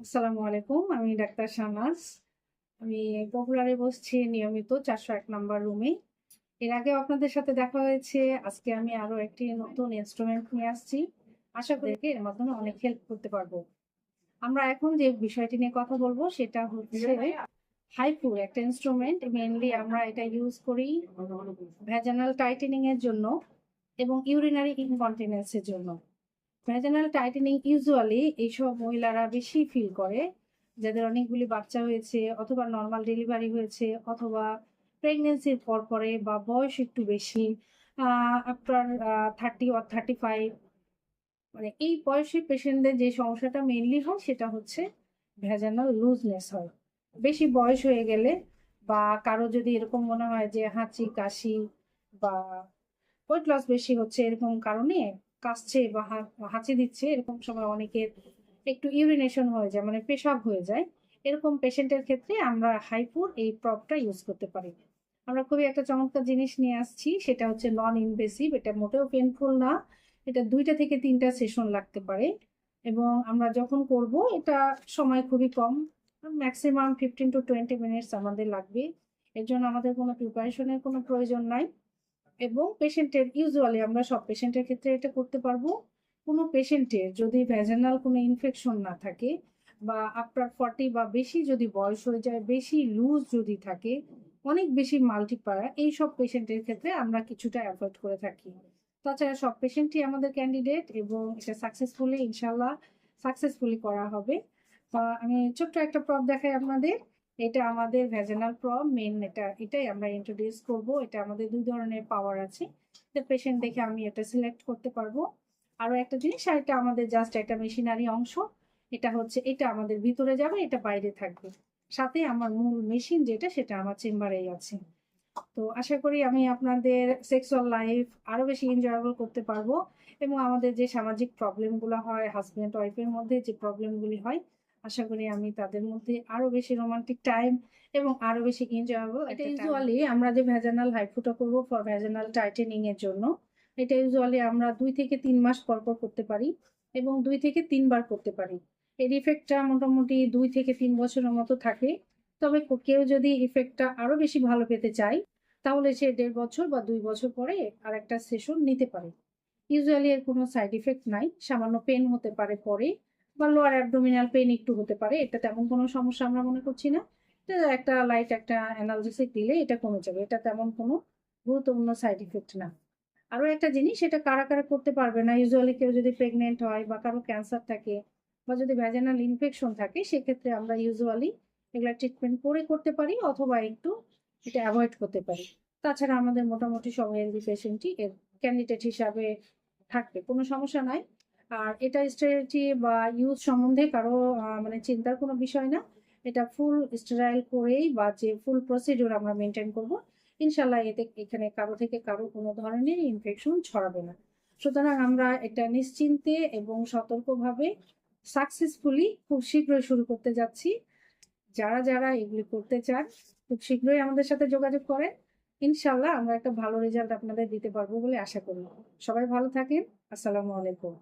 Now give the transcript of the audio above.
আসসালামু আলাইকুম, আমি ডাক্তার শাহনাজ। আমি পপুলারে বসছি, নিয়মিত চারশো এক নাম্বার রুমে। এর আগে আপনাদের সাথে দেখা হয়েছে, আজকে আমি আরও একটি নতুন ইনস্ট্রুমেন্ট নিয়ে আসছি। আশা করি এর মাধ্যমে অনেক হেল্প করতে পারব। আমরা এখন যে বিষয়টি নিয়ে কথা বলব, সেটা হচ্ছে হাইপুর একটা ইনস্ট্রুমেন্ট মেইনলি আমরা এটা ইউজ করি ভ্যাজানাল টাইটেনিং এর জন্য এবং ইউরিনারি ইনকন্টিনেন্সের জন্য। ভ্যাজানাল টাইটেনিং ইউজুয়ালি এইসব মহিলারা বেশি ফিল করে, যাদের অনেকগুলি বাচ্চা হয়েছে অথবা নর্মাল ডেলিভারি হয়েছে অথবা প্রেগনেন্সির পর পরে বা বয়স একটু বেশি after thirty or thirty five মানে এই বয়সী পেশেন্টদের যে সমস্যাটা মেনলি হয় সেটা হচ্ছে ভ্যাজানাল লুজনেস হয়। বেশি বয়স হয়ে গেলে বা কারও যদি এরকম মনে হয় যে হাঁচি, কাশি বা ওয়েট লস বেশি হচ্ছে এরকম কারণে কাশছে বা হাঁচি দিচ্ছে, এরকম সময় অনেকের একটু ইউরিনেশন হয়ে যায় মানে পেশাব হয়ে যায়। এরকম পেশেন্টের ক্ষেত্রে আমরা হাইপুর এই প্রপটা ইউজ করতে পারি। আমরা খুবই একটা চমৎকার জিনিস নিয়ে আসছি, সেটা হচ্ছে নন ইনভেসিভ এটা মোটেও পেনফুল না। এটা দুইটা থেকে তিনটা সেশন লাগতে পারে। এবং আমরা যখন করব, এটা সময় খুবই কম maximum fifteen to twenty minutes আমাদের লাগবে। এর জন্য আমাদের কোনো প্রিপারেশনের কোনো প্রয়োজন নাই। এবং পেশেন্টের ইউজুয়ালি আমরা সব পেশেন্টের ক্ষেত্রে এটা করতে পারব। কোনো পেশেন্টের যদি ভ্যাজেনাল কোনো ইনফেকশন না থাকে বা আফটার ফর্টি বা বেশি যদি বয়স হয়ে যায়, বেশি লুজ যদি থাকে, অনেক বেশি মাল্টিপারা এই সব পেশেন্টের ক্ষেত্রে আমরা কিছুটা অ্যাভয়েড করে থাকি। তাছাড়া সব পেশেন্টই আমাদের ক্যান্ডিডেট এবং এটা সাকসেসফুলি ইনশাল্লাহ সাকসেসফুলি করা হবে। আমি ছোট্ট একটা প্রপ দেখাই আপনাদের। এটা আমাদের ভ্যাজানাল প্রব মেন এটা, এটাই আমরা ইন্ট্রোডিউস করব। এটা আমাদের দুই ধরনের পাওয়ার আছে। পেশেন্ট দেখে আমি এটা সিলেক্ট করতে পারব। আরও একটা জিনিস, আর এটা আমাদের জাস্ট একটা মেশিনারি অংশ। এটা হচ্ছে, এটা আমাদের ভিতরে যাবে, এটা বাইরে থাকবে। সাথে আমার মূল মেশিন যেটা, সেটা আমার চেম্বারেই আছে। তো আশা করি আমি আপনাদের সেক্সুয়াল লাইফ আরও বেশি এনজয়েবল করতে পারব। এবং আমাদের যে সামাজিক প্রবলেমগুলো হয় হাজব্যান্ড ওয়াইফের মধ্যে যে প্রবলেমগুলি হয় আশা করি আমি তাদের মধ্যে আরও বেশি রোমান্টিক টাইম এবং আরও বেশি এনজয়েবল এটা ইউজুয়ালি আমরা যে ভ্যাজানাল হাইফুটা করব ফর ভ্যাজানাল টাইটেনিং এর জন্য এটা ইউজুয়ালি আমরা দুই থেকে তিন মাস পর পর করতে পারি এবং দুই থেকে তিনবার করতে পারি। এর ইফেক্টটা মোটামুটি দুই থেকে তিন বছরের মতো থাকে। তবে কেউ যদি ইফেক্টটা আরও বেশি ভালো পেতে চায় তাহলে সে দেড় বছর বা দুই বছর পরে আর একটা সেশন নিতে পারে। ইউজুয়ালি এর কোনো সাইড ইফেক্ট নাই সামান্য পেন হতে পারে পরে বা লোয়ার অ্যাবডোমিনাল পেন একটু হতে পারে, এটা তেমন কোনো সমস্যা আমরা মনে করছি না। এটা একটা লাইট একটা অ্যানালজেসিক দিলে এটা কমে যাবে, এটা তেমন কোনো গুরুত্বপূর্ণ সাইড ইফেক্ট না। আরও একটা জিনিস, এটা কারা কারা করতে পারবে না ইউজুয়ালি কেউ যদি প্রেগনেন্ট হয় বা কারও ক্যান্সার থাকে বা যদি ভ্যাজানাল ইনফেকশন থাকে, সেক্ষেত্রে আমরা ইউজুয়ালি এগুলা ট্রিটমেন্ট করে করতে পারি অথবা একটু এটা অ্যাভয়েড করতে পারি। তাছাড়া আমাদের মোটামুটি সব হেলদি পেশেন্টই এর ক্যান্ডিডেট হিসাবে থাকবে, কোনো সমস্যা নাই। আর এটা স্টেরিটি বা ইউজ সম্বন্ধে কারও মানে চিন্তার কোনো বিষয় না। এটা ফুল স্টেরাইল করেই বা যে ফুল প্রসিডিউর আমরা মেনটেন করব, ইনশাল্লাহ এতে, এখানে কারও থেকে কারও কোনো ধরনের ইনফেকশন ছড়াবে না। সুতরাং আমরা এটা নিশ্চিন্তে এবং সতর্কভাবে সাকসেসফুলি খুব শীঘ্রই শুরু করতে যাচ্ছি। যারা যারা এগুলি করতে চান, খুব শীঘ্রই আমাদের সাথে যোগাযোগ করেন। ইনশাল্লাহ আমরা একটা ভালো রেজাল্ট আপনাদের দিতে পারব বলে আশা করি। সবাই ভালো থাকেন। আসসালামু আলাইকুম।